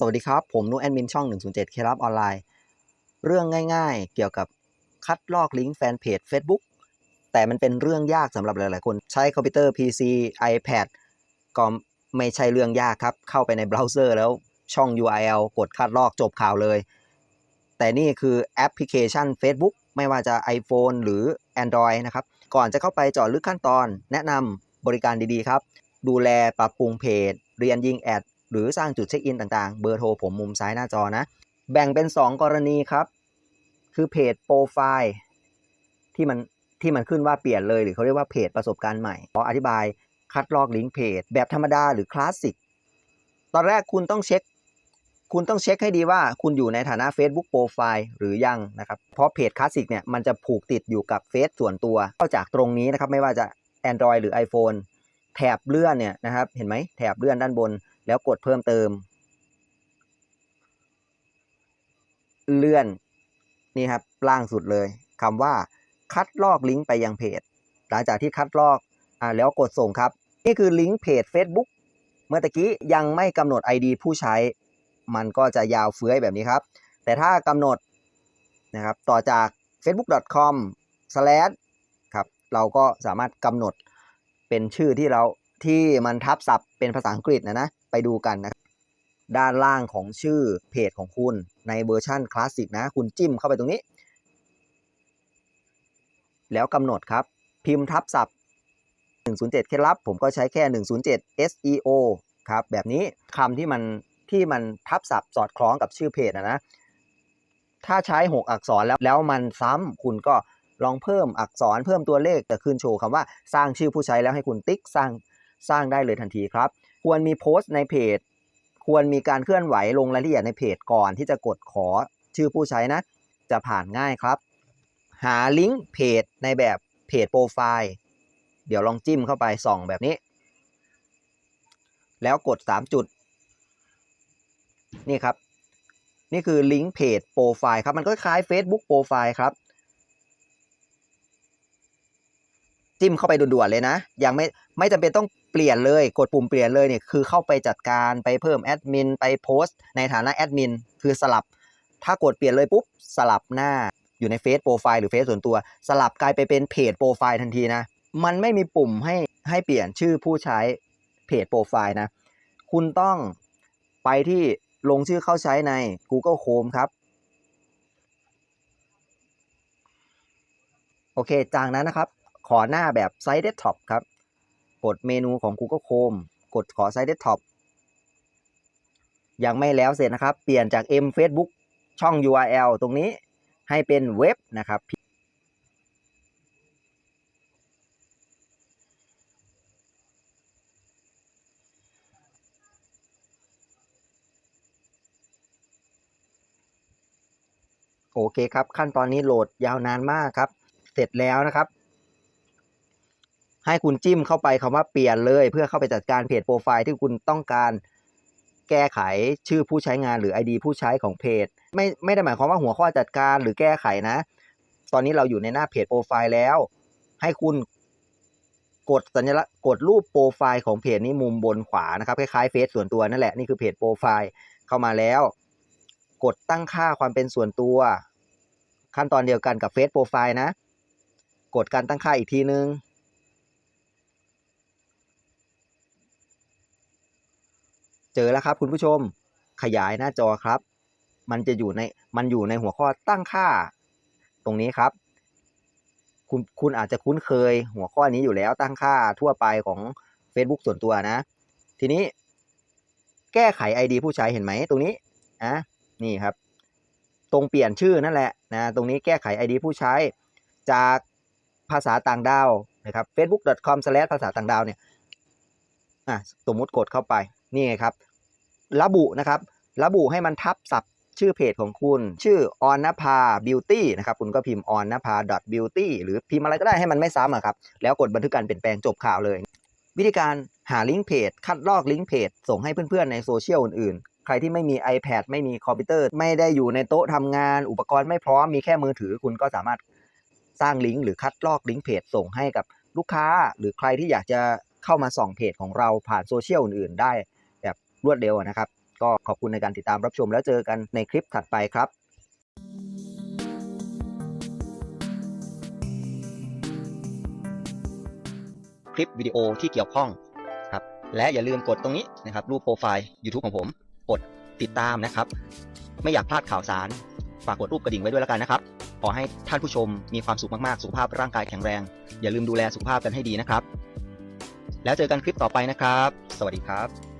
สวัสดีครับ ผมนุแอดมินช่อง 107 เคลับออนไลน์ เรื่องง่ายๆ เกี่ยวกับคัดลอกลิงก์แฟนเพจ Facebook แต่มันเป็นเรื่องยากสำหรับหลายๆ คนใช้คอมพิวเตอร์ PC iPad ก็ไม่ใช่เรื่องยากครับ เข้าไปในเบราว์เซอร์แล้วช่อง URL กดคัดลอกจบข่าวเลย แต่นี่คือแอปพลิเคชัน Facebook ไม่ว่าจะ iPhone หรือ Android นะครับ ก่อนจะเข้าไปจาะลึกขั้นตอน แนะนำบริการดีๆ ครับ ดูแลปรับปรุงเพจ เรียนยิงแอด หรือสร้างจุดเช็คอินต่างๆ เบอร์โทรผมมุมซ้ายหน้าจอนะ แบ่งเป็น 2 กรณีครับ คือเพจโปรไฟล์ที่มันที่มันขึ้นว่าเปลี่ยนเลยหรือเขาเรียกว่าเพจประสบการณ์ใหม่ขออธิบายคัดลอกลิงก์เพจแบบธรรมดาหรือคลาสสิกตอนแรกคุณต้องเช็ค คุณต้องเช็คให้ดีว่าคุณอยู่ในฐานะ Facebook โปรไฟล์หรือยังนะครับเพราะเพจคลาสสิกเนี่ยมันจะผูกติดอยู่กับเฟซส่วนตัวเข้าจากตรงนี้นะครับไม่ว่าจะ Android หรือ iPhone แถบเลื่อนเนี่ยนะครับเห็นไหมแถบเลื่อนด้านบน แล้วกดเพิ่มเติม เลื่อนนี่ครับล่างสุดเลยคำว่าคัดลอกลิงก์ไปยังเพจ หลังจากที่คัดลอกอ่าแล้วกดส่งครับ นี่คือลิงก์เพจ Facebook เมื่อตะกี้ยังไม่กำหนด ID ผู้ใช้ มันก็จะยาวเฟื้อยแบบนี้ครับ แต่ถ้ากำหนดนะครับต่อจาก facebook.com ครับเราก็สามารถกำหนดเป็นชื่อที่เราที่มันทับศัพท์เป็นภาษาอังกฤษนะนะ ไปดูกันนะด้านล่างของชื่อเพจของคุณในเวอร์ชั่นคลาสสิกนะ คุณจิ้มเข้าไปตรงนี้ แล้วกำหนดครับ พิมพ์ทับศัพท์ 107 เคล็ดลับ ผมก็ใช้แค่ 107 SEO ครับ แบบนี้คำที่มันที่มันทับศัพท์สอดคล้องกับชื่อเพจนะนะ ถ้าใช้ 6 อักษรแล้วแล้วมันซ้ำคุณก็ลองเพิ่มอักษรเพิ่มตัวเลขแต่ขึ้นโชว์คำว่าสร้างชื่อผู้ใช้แล้วให้คุณติ๊กสร้างสร้างได้เลยทันทีครับ ควรมีโพสต์ในเพจ ควรมีการเคลื่อนไหวลงรายละเอียดในเพจก่อนที่จะกดขอชื่อผู้ใช้นะ จะผ่านง่ายครับ หาลิงก์เพจในแบบเพจโปรไฟล์ เดี๋ยวลองจิ้มเข้าไปส่องแบบนี้ แล้วกด 3 จุด นี่ครับ นี่คือลิงก์เพจโปรไฟล์ครับ มันก็คล้าย Facebook โปรไฟล์ครับ จิ้มเข้าไปด่วนๆเลยนะ ยังไม่ไม่จำเป็นต้องเปลี่ยนเลย กดปุ่มเปลี่ยนเลยเนี่ยคือเข้าไปจัดการไปเพิ่มแอดมินไปโพสต์ ในฐานะแอดมินคือสลับ ถ้ากดเปลี่ยนเลยปุ๊บสลับหน้าอยู่ในเฟซโปรไฟล์หรือเฟซส่วนตัว สลับกลายไปเป็นเพจโปรไฟล์ทันทีนะ มันไม่มีปุ่มให้ให้เปลี่ยนชื่อผู้ใช้เพจโปรไฟล์นะ คุณต้องไปที่ลงชื่อเข้าใช้ใน Google Chrome ครับ โอเค จากนั้นนะครับ ขอหน้าแบบไซต์เดสก์ท็อปครับ กดเมนูของ Google Chrome กดขอไซต์เดสก์ท็อปยังไม่แล้วเสร็จนะครับ เปลี่ยนจาก M Facebook ช่อง URL ตรงนี้ให้เป็นเว็บนะครับโอเคครับ ขั้นตอนนี้โหลดยาวนานมากครับ เสร็จแล้วนะครับ ให้คุณจิ้มเข้าไปคำว่าเปลี่ยนเลย เพื่อเข้าไปจัดการเพจโปรไฟล์ที่คุณต้องการแก้ไขชื่อผู้ใช้งานหรือ ID ผู้ใช้ของเพจ ไม่ไม่ได้หมายความว่าหัวข้อจัดการหรือแก้ไขนะ ตอนนี้เราอยู่ในหน้าเพจโปรไฟล์แล้ว ให้คุณกดสัญลักษณ์กดรูปโปรไฟล์ของเพจนี้มุมบนขวานะครับคล้ายๆเฟซส่วนตัวนั่นแหละนี่คือเพจโปรไฟล์เข้ามาแล้ว กดตั้งค่าความเป็นส่วนตัว ขั้นตอนเดียวกันกับเฟซโปรไฟล์นะ กดการตั้งค่าอีกทีนึง เจอแล้วครับคุณผู้ชมขยายหน้าจอครับ มันจะอยู่ในมันอยู่ในหัวข้อตั้งค่า ตรงนี้ครับ คุณคุณอาจจะคุ้นเคยหัวข้อนี้อยู่แล้วตั้งค่าทั่วไปของ Facebook ส่วนตัวนะ ทีนี้ แก้ไข ID ผู้ใช้เห็นไหมตรงนี้อะนี่ครับ ตรงเปลี่ยนชื่อนั่นแหละนะตรงนี้แก้ไข ID ผู้ใช้จากภาษาต่างดาวนะครับ facebook.com/ ภาษาต่างดาวเนี่ยอะสมมุติกดเข้าไป นี่ไงครับ ระบุนะครับ ระบุให้มันทับศัพท์ชื่อเพจของคุณ ชื่อออนนภาบิวตี้นะครับ คุณก็พิมพ์ออนนภา beauty หรือพิมพ์อะไรก็ได้ให้มันไม่ซ้ำอะครับ แล้วกดบันทึกการเปลี่ยนแปลงจบข่าวเลย วิธีการหาลิงก์เพจ คัดลอกลิงก์เพจ ส่งให้เพื่อนๆในโซเชียลอื่นๆ ใครที่ไม่มี iPad ไม่มีคอมพิวเตอร์ ไม่ได้อยู่ในโต๊ะทำงาน อุปกรณ์ไม่พร้อมมีแค่มือถือ คุณก็สามารถสร้างลิงก์หรือคัดลอกลิงก์เพจ ส่งให้กับลูกค้า หรือใครที่อยากจะเข้ามาส่องเพจของเราผ่านโซเชียลอื่นๆได้ วดเร็วนะครับ ก็ขอบคุณในการติดตามรับชมแล้วเจอกันในคลิปถัดไปครับคลิปวิดีโอที่เกี่ยวข้องครับและอย่าลืมกดตรงนี้นะครับรูปโปรไฟล์ YouTube ของผม กดติดตามนะครับ ไม่อยากพลาดข่าวสาร ฝากกดรูปกระดิ่งไว้ด้วยแล้วกันนะครับ ขอให้ท่านผู้ชมมีความสุขมาก ๆ สุขภาพร่างกายแข็งแรง อย่าลืมดูแลสุขภาพกันให้ดีนะครับ แล้วเจอกันคลิปต่อไปนะครับ สวัสดีครับ